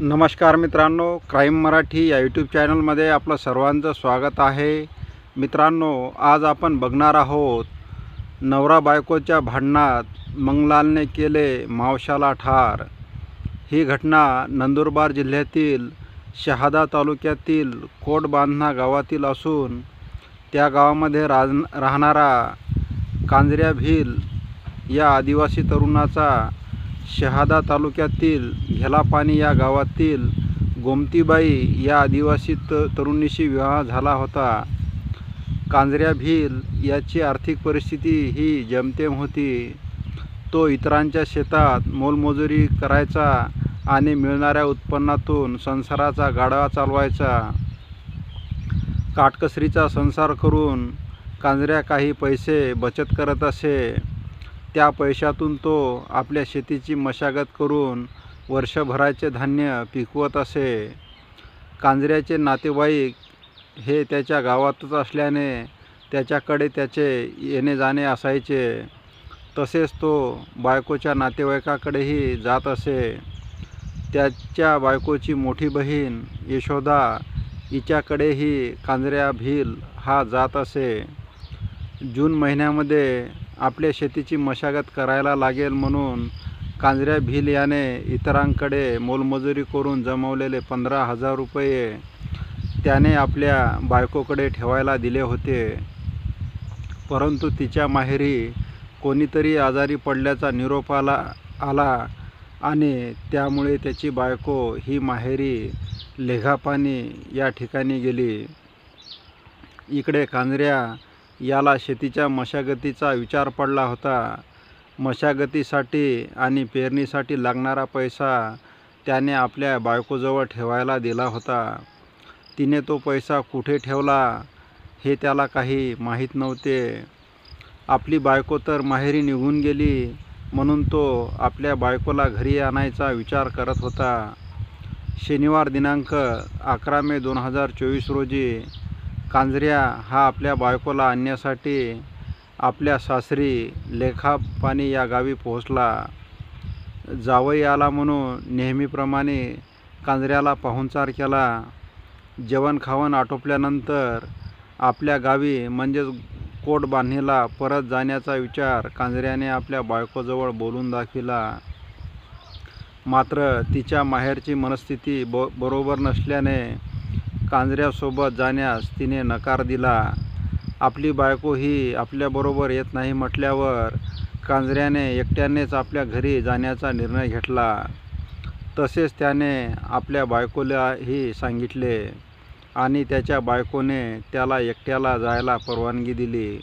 नमस्कार मित्रांनो क्राईम मराठी या यूट्यूब चॅनलमध्ये आपलं सर्वांचं स्वागत आहे. मित्रांनो आज आपण बघणार आहोत नवरा बायकोच्या भांडणात मंगलालने केले मावशाला ठार. ही घटना नंदुरबार जिल्ह्यातील शहादा तालुक्यातील कोटबांधना गावातील असून त्या गावामध्ये राज राहणारा कांजऱ्या भील या आदिवासी तरुणाचा शहादा तालुक्यातील घेलापाणी या गावातील गोमतीबाई या आदिवासी त तरुणीशी विवाह झाला होता. कांजऱ्या भील याची आर्थिक परिस्थिती ही जमतेम होती. तो इतरांच्या शेतात मोलमजुरी करायचा आणि मिळणाऱ्या उत्पन्नातून संसाराचा गाडा चालवायचा. काटकसरीचा संसार करून कांजऱ्या काही पैसे बचत करत असे. त्या पैशातून तो आपल्या शेतीची मशागत करून वर्षभराचे धान्य पिकवत असे. कांजऱ्याचे नातेवाईक हे त्याच्या गावातच असल्याने त्याच्याकडे त्याचे येणे जाणे असायचे. तसेच तो बायकोच्या नातेवाईकाकडेही जात असे. त्याच्या बायकोची मोठी बहीण यशोदा हिच्याकडेही कांजऱ्या भील हा जात असे. जून महिन्यामध्ये आपल्या शेतीची मशागत करायला लागेल म्हणून कांजऱ्या भिल याने इतरांकडे मोलमजुरी करून जमवलेले पंधरा हजार रुपये त्याने आपल्या बायकोकडे ठेवायला दिले होते. परंतु तिच्या माहेरी कोणीतरी आजारी पडल्याचा निरोप आला आला आणि त्यामुळे त्याची बायको ही माहेरी लेघापाणी या ठिकाणी गेली. इकडे कांजऱ्या याला शेतीच्या मशागतीचा विचार पडला होता. मशागतीसाठी आणि पेरणीसाठी लागणारा पैसा त्याने आपल्या बायकोजवळ ठेवायला दिला होता. तिने तो पैसा कुठे ठेवला हे त्याला काही माहीत नव्हते. आपली बायको तर माहेरी निघून गेली म्हणून तो आपल्या बायकोला घरी आणायचा विचार करत होता. शनिवार दिनांक अकरा मे दोन हजार चोवीस रोजी कांजऱ्या हा आपल्या बायकोला आणण्यासाठी आपल्या सासरी लेखापाणी या गावी पोहोचला. जावई आला म्हणून नेहमीप्रमाणे कांजऱ्याला पाहुणचार केला. जेवण खावण आटोपल्यानंतर आपल्या गावी म्हणजेच कोट बांधणीला परत जाण्याचा विचार कांजऱ्याने आपल्या बायकोजवळ बोलून दाखविला. मात्र तिच्या माहेरची मनस्थिती ब बरोबर नसल्याने कांजऱ्यासोबत जाण्यास तिने नकार दिला. आपली बायको ही आपल्याबरोबर येत नाही म्हटल्यावर कांजऱ्याने एकट्यानेच आपल्या घरी जाण्याचा निर्णय घेतला. तसेच त्याने आपल्या बायकोलाही सांगितले आणि त्याच्या बायकोने त्याला एकट्याला जायला परवानगी दिली.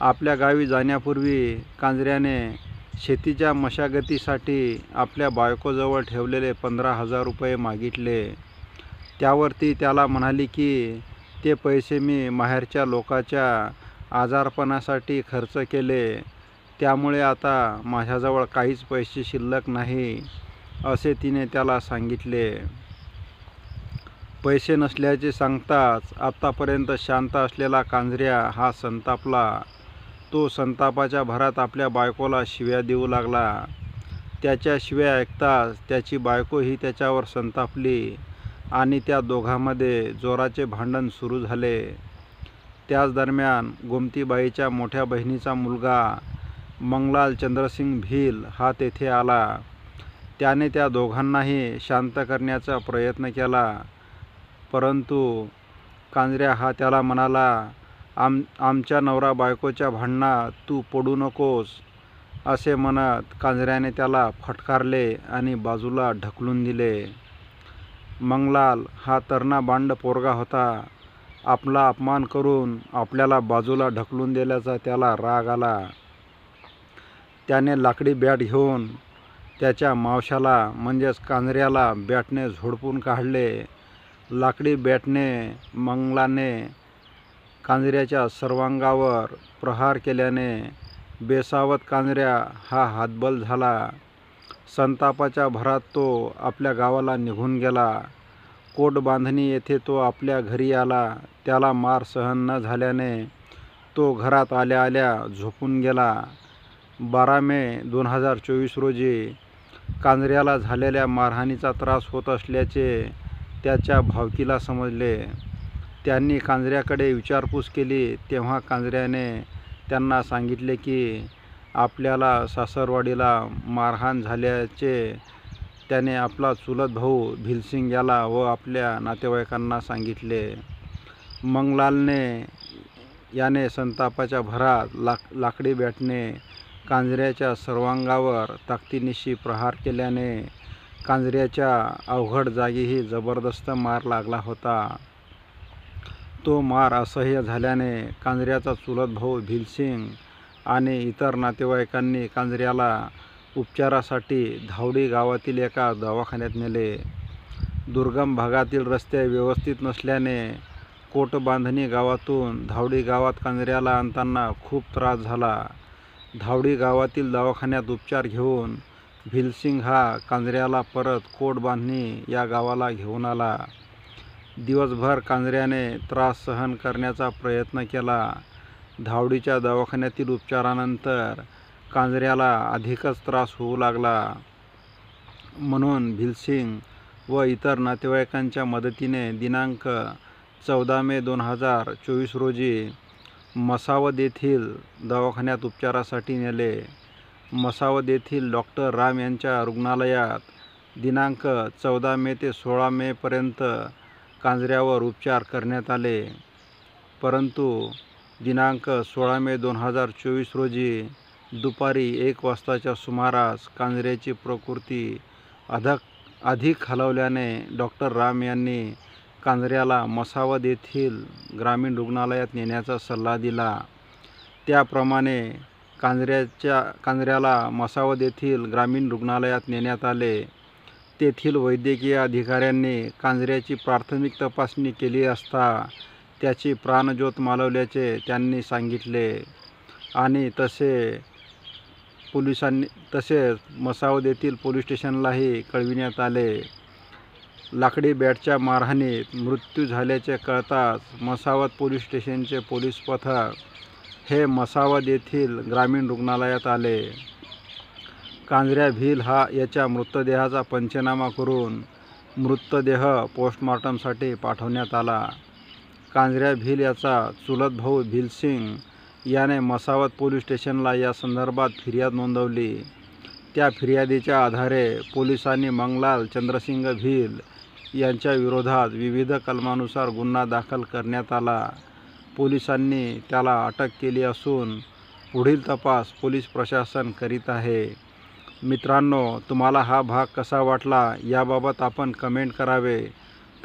आपल्या गावी जाण्यापूर्वी कांजऱ्याने शेतीच्या मशागतीसाठी आपल्या बायकोजवळ ठेवलेले पंधरा हजार रुपये मागितले. त्यावर ती त्याला म्हणाली की ते पैसे मी माहेरच्या लोकाच्या आजारपणासाठी खर्च केले. त्यामुळे आता माझ्याजवळ काहीच पैसे शिल्लक नाही असे तिने त्याला सांगितले. पैसे नसल्याचे सांगताच आत्तापर्यंत शांत असलेला कांजऱ्या हा संतापला. तो संतापाच्या भरात आपल्या बायकोला शिव्या देऊ लागला. त्याच्या शिव्या ऐकताच त्याची बायकोही त्याच्यावर संतापली. आणि त्या दोघांमध्ये जोराचे भांडण सुरू झाले. त्याच दरम्यान गोमतीबाईच्या मोठ्या बहिणीचा मुलगा मंगलाल चंद्रसिंग भील हा तेथे आला. त्याने त्या दोघांनाही शांत करण्याचा प्रयत्न केला. परंतु कांजऱ्या हा त्याला म्हणाला आम आमच्या नवरा बायकोच्या भांडणात तू पडू नकोस असे म्हणत कांजऱ्याने त्याला फटकारले आणि बाजूला ढकलून दिले. मंगलाल हा तरणा बांड पोरगा होता. आपला अपमान करून आपल्याला बाजूला ढकलून दिल्याचा त्याला राग आला. त्याने लाकडी बॅट घेऊन त्याच्या मावशाला म्हणजेच कांजऱ्याला बॅटने झोडपून काढले. लाकडी बॅटने मंगलाने कांजऱ्याच्या सर्वांगावर प्रहार केल्याने बेसावत कांजऱ्या हा हातबल झाला. संतापाच्या भरात तो आपल्या गावाला निघून गेला. कोट बांधणी येथे तो आपल्या घरी आला. त्याला मार सहन न झाल्याने तो घरात आल्या आल्या झोपून गेला. बारा मे दोन हजार चोवीस रोजी कांजऱ्याला झालेल्या मारहाणीचा त्रास होत असल्याचे त्याच्या भावकीला समजले. त्यांनी कांजऱ्याकडे विचारपूस केली. तेव्हा कांजऱ्याने त्यांना सांगितले की आपल्याला सासरवाडीला मारहाण झाल्याचे त्याने आपला चुलत भाऊ भिलसिंग याला व आपल्या नातेवाईकांना सांगितले. मंगलालने याने संतापाच्या भरात लाक लाकडी बॅटने कांजऱ्याच्या सर्वांगावर ताकदीनिशी प्रहार केल्याने कांजऱ्याच्या अवघड जागीही जबरदस्त मार लागला होता. तो मार असह्य झाल्याने कांजऱ्याचा चुलत भाऊ भिलसिंग आणि इतर नातेवाईकांनी कांजऱ्याला उपचारासाठी धावडी गावातील एका दवाखान्यात नेले. दुर्गम भागातील रस्ते व्यवस्थित नसल्याने कोटबांधणी गावातून धावडी गावात कांजऱ्याला आणताना खूप त्रास झाला. धावडी गावातील दवाखान्यात उपचार घेऊन भिलसिंग हा कांजऱ्याला परत कोटबांधणी या गावाला घेऊन आला. दिवसभर कांजऱ्याने त्रास सहन करण्याचा प्रयत्न केला. धावडीच्या दवाखान्यातील उपचारानंतर कांजऱ्याला अधिकच त्रास होऊ लागला. म्हणून भिलसिंग व इतर नातेवाईकांच्या मदतीने दिनांक चौदा मे दोन हजार चोवीस रोजी मसावद येथील दवाखान्यात उपचारासाठी नेले. मसावद येथील डॉक्टर राम यांच्या रुग्णालयात दिनांक चौदा मे ते सोळा मेपर्यंत कांजऱ्यावर उपचार करण्यात आले. परंतु दिनांक सोळा मे दोन हजार चोवीस रोजी दुपारी एक वाजताच्या सुमारास कांजऱ्याची प्रकृती अधक अधिक खालावल्याने डॉक्टर राम यांनी कांजऱ्याला मसावद येथील ग्रामीण रुग्णालयात नेण्याचा सल्ला दिला. त्याप्रमाणे कांजऱ्याच्या कांजऱ्याला मसावद येथील ग्रामीण रुग्णालयात नेण्यात आले. तेथील वैद्यकीय अधिकाऱ्यांनी कांजऱ्याची प्राथमिक तपासणी केली असता त्याची प्राणज्योत मालवल्याचे त्यांनी सांगितले. आणि तसे पोलिसांनी तसेच मसावद येथील पोलीस स्टेशनलाही कळविण्यात आले. लाकडी बॅटच्या मारहाणीत मृत्यू झाल्याचे कळताच मसावद पोलीस स्टेशनचे पोलीस पथक हे मसावद येथील ग्रामीण रुग्णालयात आले. कांजऱ्या भील हा याच्या मृतदेहाचा पंचनामा करून मृतदेह पोस्टमॉर्टमसाठी पाठवण्यात आला. कांजऱ्या भिल याचा चुलत भाऊ भिलसिंग याने मसावत पोलीस स्टेशनला या संदर्भात फिर्याद नोंदवली. त्या फिर्यादीच्या आधारे पोलिसांनी मंगलाल चंद्रसिंग भिल यांच्या विरोधात विविध कलमानुसार गुन्हा दाखल करण्यात आला. पोलिसांनी त्याला अटक केली असून पुढील तपास पोलीस प्रशासन करीत आहे. मित्रांनो तुम्हाला हा भाग कसा वाटला याबाबत आपण कमेंट करावे.